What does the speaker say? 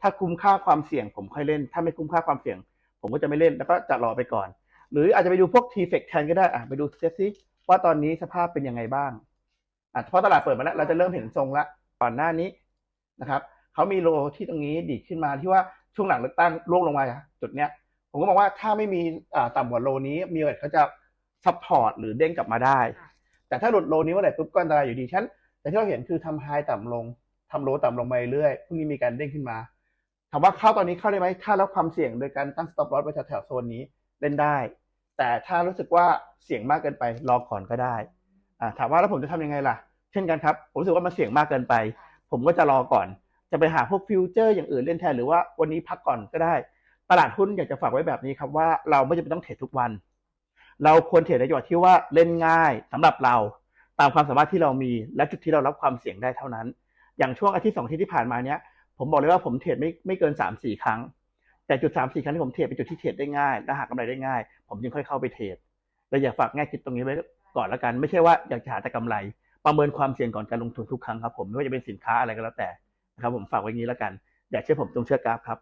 ถ้าคุ้มค่าความเสี่ยงผมค่อยเล่น ถ้าไม่คุ้มค่าความเสี่ยง ผมก็จะไม่เล่นแล้วก็จะรอไปก่อน หรืออาจจะไปดูพวก t f e c แทนก็ได้อะไปดูเซฟซิว่าตอนนี้สภาพเป็นยังไงบ้างอะเพราะตลาดเปิดมาแล้วเราจะเริ่มเห็นทรงละก่อนหน้านี้นะครับเขามีโลที่ตรงนี้ดีดขึ้นมาที่ว่าช่วงหลังเลือกตั้งร่วงลงมาจุดเนี้ยผมก็มองว่าถ้าไม่มีอ่าต่ำกว่าโลนี้มีโอกาสเขาจะซัพพอร์ตหรือเด้งกลับมาได้ แต่ถ้าหลุดโลนี้เมื่อไหร่ปุ๊บก็อันตรายอยู่ดีฉะนันแต่ที่เราเห็นคือทำไฮต่ำลงทำโลต่ำลงมาเรื่อยพรุ่งนี้มีการเด้งขึ้นมาถามว่าเข้าตอนนี้เข้าได้ไหมถ้ารับความเสี่ยงโดยการตั้ง stop loss ไว้แถวๆโซนนี้เล่นได้ แต่ถ้ารู้สึกว่าเสี่ยงมากเกินไปรอก่อนก็ได้อ่าถามว่าแล้วผมจะทำยังไงล่ะ เช่นกันครับ ผมรู้สึกว่ามันเสี่ยงมากเกินไป ผมก็จะรอก่อน จะไปหาพวกฟิวเจอร์อย่างอื่นเล่นแทนหรือว่าวันนี้พักก่อนก็ได้ ตลาดหุ้นอยากจะฝากไว้แบบนี้ครับว่าเราไม่จำเป็นต้องเทรดทุกวัน เราควรเทรดในจังหวะที่ว่าเล่นง่ายสำหรับเรา ตามความสามารถที่เรามีและจุดที่เรารับความเสี่ยงได้เท่านั้น อย่างช่วงอาทิตย์สองอาทิตย์ที่ผ่านมาเนี้ย ผมบอกเลยว่าผมเทรดไม่ไม่เกินสามสี่ครั้ง แต่จุดสามสี่ครั้งที่ผมเทรดเป็นจุดที่เทรดได้ง่ายและหากำไรได้ง่าย ผมจึงค่อยเข้าไปเทรดเราอยากฝากแง่คิดตรงนี้ไว้ก่อนละกัน ไม่ใช่ว่าอยากจะหาแต่กำไร ประเมินความเสี่ยงก่อนการลงทุนทุกครั้งครับผมไม่ว่าจะเป็นสินค้าอะไรก็แล้วแต่นะครับผมฝากไว้งนี้ละกัน อยากเชื่อผมตรงเชื่อกราฟครับ